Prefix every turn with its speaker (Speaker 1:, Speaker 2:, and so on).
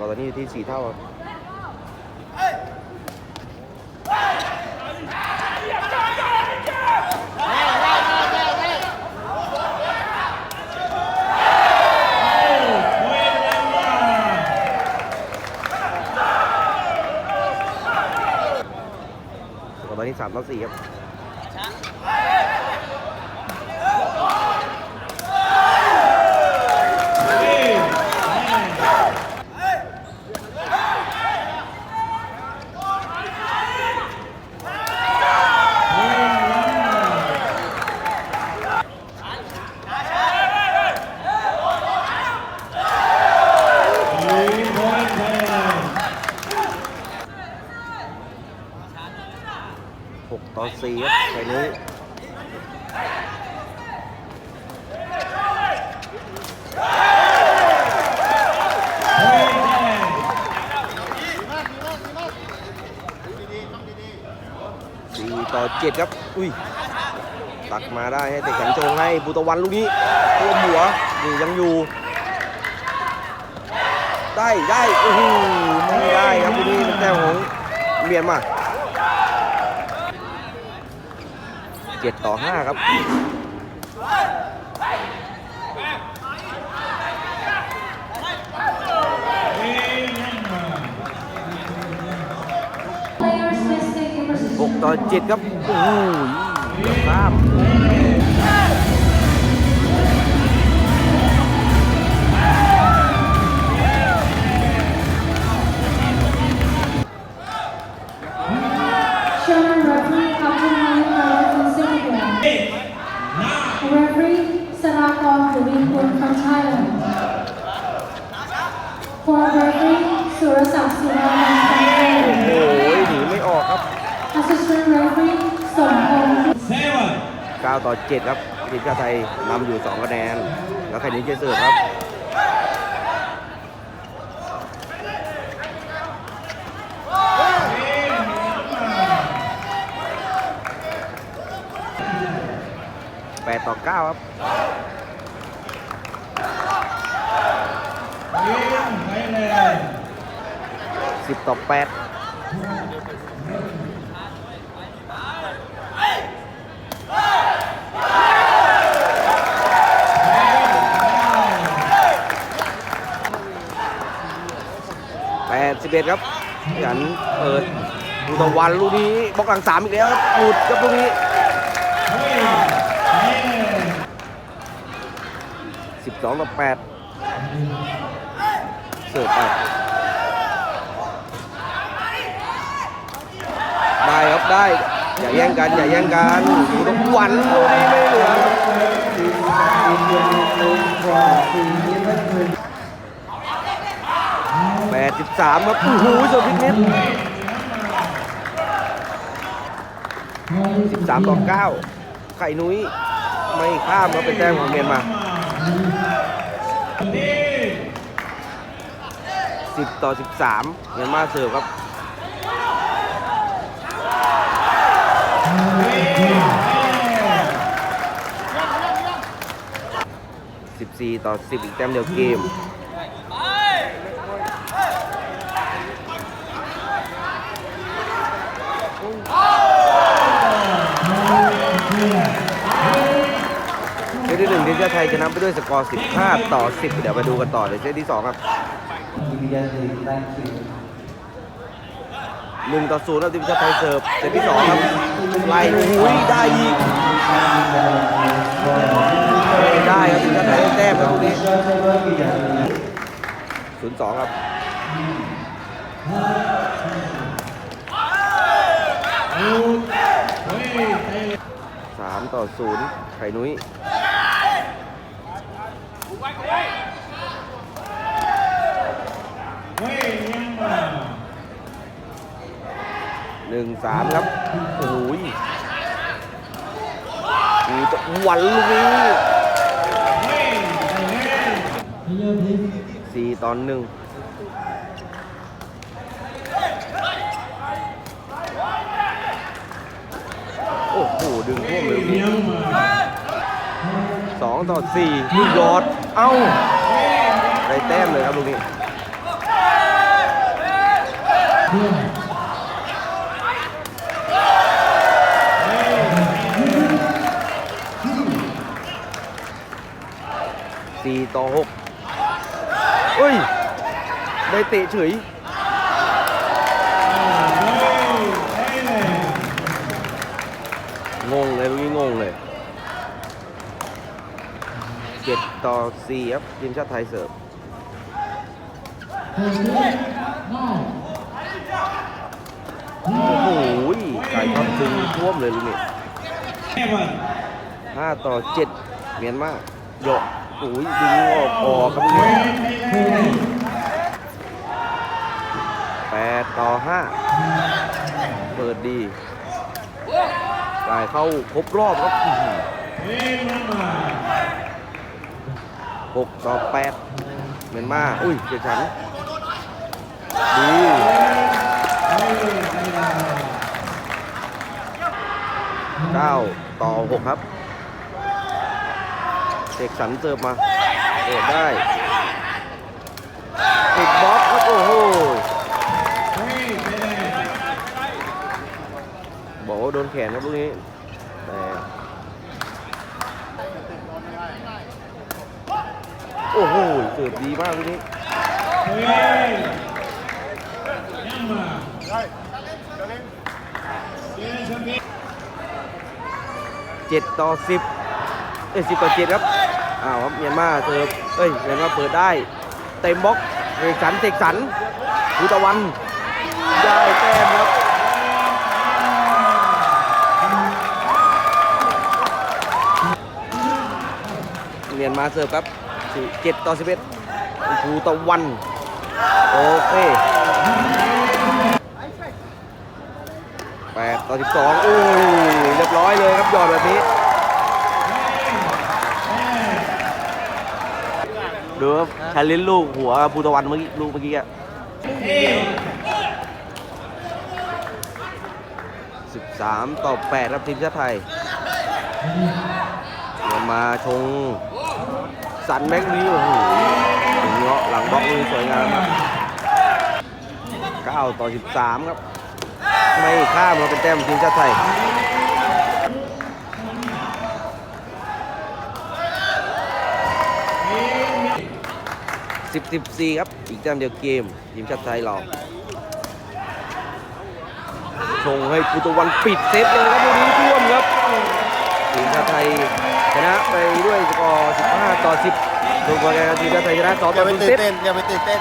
Speaker 1: กอร์ตอนนี้อยู่ที่สี่เท่าครับตอนนี้สามต่อสี่ครับ อสี่ครับไฟนี้สี่ต่อเจ็ดครับ อุ้ย ตักมาได้ให้เตะแขนโจงให้บุตะวันลูกนี้ท่วมหัวนี่ยังอยู่ ได้ได้โอ้โหไม่ได้ครับลูกนี้เป็นแต้มของเมียนมา เจ็ดต่อห้าครับ
Speaker 2: Players mistake in
Speaker 1: หก
Speaker 2: position.
Speaker 1: ต่อเจ็ดครับ โอ้โหเกือบข้าม
Speaker 2: For referee Surasak Suraman from
Speaker 1: โอ้
Speaker 2: Thailand.
Speaker 1: โหหนีไม่ออกครับ
Speaker 2: Assistant referee Somphong
Speaker 1: 9ต่อ 7 ครับทีมชาติไทยนำอยู่ 2 คะแนน แล้วใครนี้จะเสิร์ฟครับ8ต่อ9ครับ 10ต่อ8แปดสิบเอ็ดครับยันเปิดดูตะวันลูกนี้บล็อกหลังสามอีกแล้วครับหลุดครับลูกนี้สิบสองต่อแปด เสิร์ฟไปได้ครับได้ อย่าแย่งกันอย่าแย่งกันดูตะวันลูกนี้ไม่เหลือแปดสิบสามครับโอ้โหเสิร์ฟพิกนิดสิบสามต่อเก้าไข่นุ้ยไม่ข้ามครับเป็นแต้มของเมียนมา สิบต่อสิบสามเมียนมาเสิร์ฟครับ14ต่อ10อีกแต้มเดียวเกมเซตที่หนึ่งทีมชาติไทยชนะไปด้วยสกอร์ 15 ต่อ 10 เดี๋ยวมาดูกันต่อในเซตที่ 2 ครับ 1ต่อ0ครับทีมชาติไทยเสิร์ฟเซตที่2ครับไล่โอ้โหได้อีกได้ครับทีมชาติไทยได้แต้มครับตรงนี้0-2ครับสามต่อศูนย์ไข่นุ้ย หนึ่งสามครับโอ้ยดูตะวันลูกนี้สี่ตอนหนึ่งโอ้โห ดึงท่วมเลยสองต่อสี่ลูกยอด เอ้าได้แต้มเลยครับลูกนี้ สี่ต่อหกเฮ้ย ได้เตะเฉยงงเลยลูกนี้งงเลยเจ็ดต่อสี่ครับทีมชาติไทยเสิร์ฟโอ้โหไก่ครับดึงท่วมเลยลูกนี้ห้าต่อเจ็ดเมียนมาโยก โอ้ยดึงออกออกครับนี้แปดต่อห้าเปิดดีจ่ายเข้าครบรอบครับหกต่อแปดเมียนมาอุ้ยเจ็ดฉันดีเก้าต่อหกครับ เด็กสันเสิร์ฟมาเปิดได้ติดบล็อกครับโอ้โหบอกว่าโดนแขนครับลูกนี้แต่โอ้โหเสิร์ฟดีมากลูกนี้เจ็ดต่อสิบเอ้ยสิบต่อเจ็ดครับ อ้าวครับเมียนมาเสิร์ฟเอ้ยเมียนมาเปิดได้ เต็มบล็อกเอกสันเสกสรรภูตะวันได้แต้มครับเมียนมาเสิร์ฟครับเจ็ดต่อสิบเอ็ดภูตะวันโอเคแปดต่อสิบสองโอ้ยเรียบร้อยเลยครับหยอดแบบนี้ ดูครับชาลินลูกหัวภูตะวันเมื่อกี้ลูกเมื่อกี้อะสิบสามต่อแปดครับทีมชาติไทยเดี๋ยวมาชงสันแม็กนี้โอ้โหเงาะหลังบล็อกนี่สวยงาม9ต่อ 13 ครับ ไม่ข้ามมาเป็นแต้มทีมชาติไทย สิบสิบสี่ครับ อีกแต้มเดียวเกมทีมชาติไทยเราส่งให้ปุตวันปิดเซฟเลยครับลูกนี้ท่วมครับทีมชาติไทยชนะไปด้วยสกอร์ 15 ต่อ 10โดยโปรแกรมทีมชาติไทยชนะ2
Speaker 3: อ
Speaker 1: ต่
Speaker 3: ย่า
Speaker 1: อ
Speaker 3: ไปตื่นเต้นอย่าไปตื่นเต้น